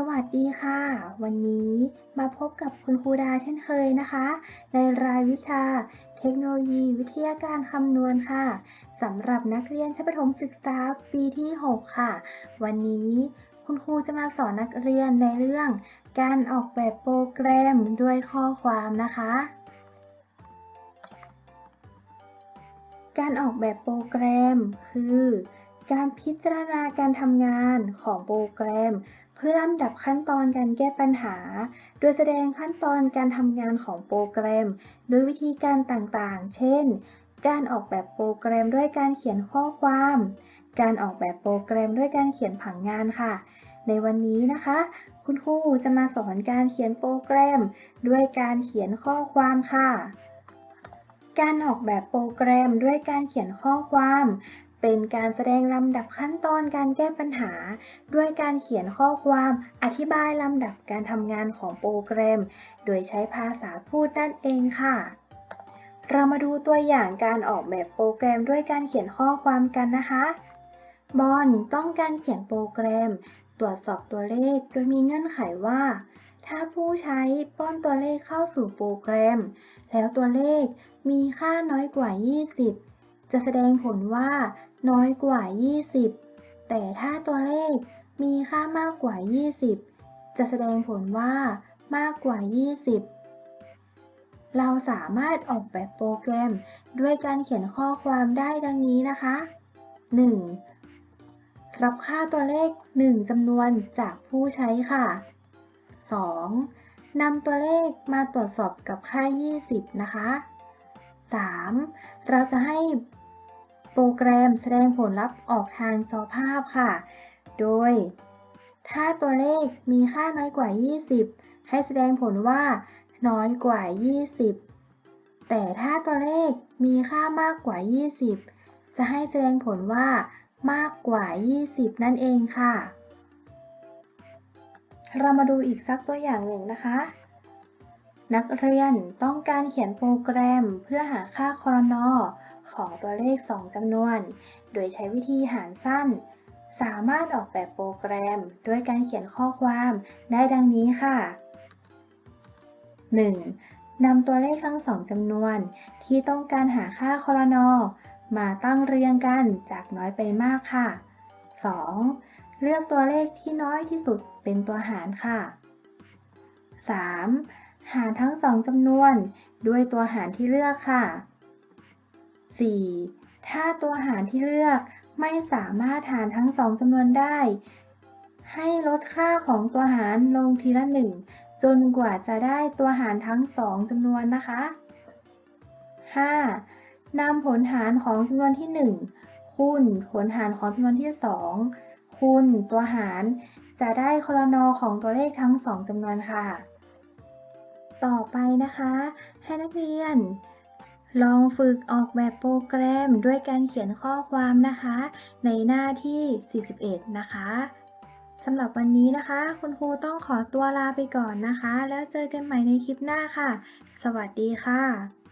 สวัสดีค่ะ วันนี้มาพบกับคุณครูดาเช่นเคยนะคะ ในรายวิชา เทคโนโลยีวิทยาการคำนวณค่ะสำหรับนักเรียนชั้นประถมศึกษาปีที่ 6 ค่ะ วันนี้คุณครูจะมาสอนนักเรียนในเรื่อง การออกแบบโปรแกรมด้วยข้อความนะคะ การออกแบบโปรแกรมคือการพิจารณาการทำงานของโปรแกรม เพื่อลำดับขั้นตอนการแก้ปัญหา โดยแสดงขั้นตอนการทำงานของโปรแกรมด้วยวิธีการต่างๆ เช่น การออกแบบโปรแกรมด้วยการเขียนข้อความ การออกแบบโปรแกรมด้วยการเขียนผังงานค่ะ ในวันนี้นะคะ คุณครูจะมาสอนการเขียนโปรแกรม ด้วยการเขียนข้อความค่ะการออกแบบโปรแกรมด้วยการเขียนข้อความ เป็นการแสดงลำดับขั้นตอนการแก้ปัญหา ด้วยการเขียนข้อความอธิบายลำดับการทำงานของโปรแกรม โดยใช้ภาษาพูดนั่นเองค่ะ เรามาดูตัวอย่างการออกแบบโปรแกรมด้วยการเขียนข้อความกันนะคะ บอลต้องการเขียนโปรแกรม ตรวจสอบตัวเลขโดยมีเงื่อนไขว่า ถ้าผู้ใช้ป้อนตัวเลขเข้าสู่โปรแกรม แล้วตัวเลขมีค่าน้อยกว่า 20 จะแสดงผลว่าน้อยกว่า 20 แต่ถ้าตัวเลขมีค่ามากกว่า 20 จะแสดงผลว่ามากกว่า 20 เราสามารถออกแบบโปรแกรมด้วยการเขียนข้อความได้ดังนี้นะคะ 1. รับค่าตัวเลข 1จำนวนจากผู้ใช้ค่ะ 2. นำตัวเลขมาตรวจสอบกับค่า 20 นะคะ 3. เราจะให้ โปรแกรมแสดงผลลัพธ์ออกทางจอภาพค่ะ โดย ถ้าตัวเลขมีค่าน้อยกว่า 20 ให้แสดงผลว่า น้อยกว่า 20 แต่ถ้าตัวเลขมีค่ามากกว่า 20 จะให้แสดงผลว่ามากกว่า 20 นั่นเองค่ะ เรามาดูอีกสักตัวอย่างหนึ่งนะคะ นักเรียนต้องการเขียนโปรแกรมเพื่อหาค่าคอรนอของตัวเลข 2จำนวน โดยใช้วิธีหารสั้น สามารถออกแบบโปรแกรมด้วยการเขียนข้อความได้ดังนี้ค่ะ 1. นำตัวเลขทั้งสองจำนวน ที่ต้องการหาค่าคอรนอมาตั้งเรียงกันจากน้อยไปมากค่ะ 2. เลือกตัวเลขที่น้อยที่สุดเป็นตัวหารค่ะ 3. หารทั้งสองจำนวน ด้วยตัวหารที่เลือกค่ะ 4. ถ้าตัวหารที่เลือกไม่สามารถหารทั้งสองจำนวนได้ ให้ลดค่าของตัวหารลงทีละหนึ่งจนกว่าจะได้ตัวหารทั้งสองจำนวนนะคะ 5. นำผลหารของจำนวนที่ 1 คูณผลหารของจำนวนที่ 2 คูณตัวหารจะได้คอรนอของตัวเลขทั้งสองจำนวนค่ะ ต่อไปนะคะ ให้นักเรียน ลองฝึกออกแบบโปรแกรมด้วยการเขียนข้อความนะคะ ในหน้าที่ 41 นะคะสำหรับวันนี้นะคะ คุณครูต้องขอตัวลาไปก่อนนะคะ แล้วเจอกันใหม่ในคลิปหน้าค่ะ สวัสดีค่ะ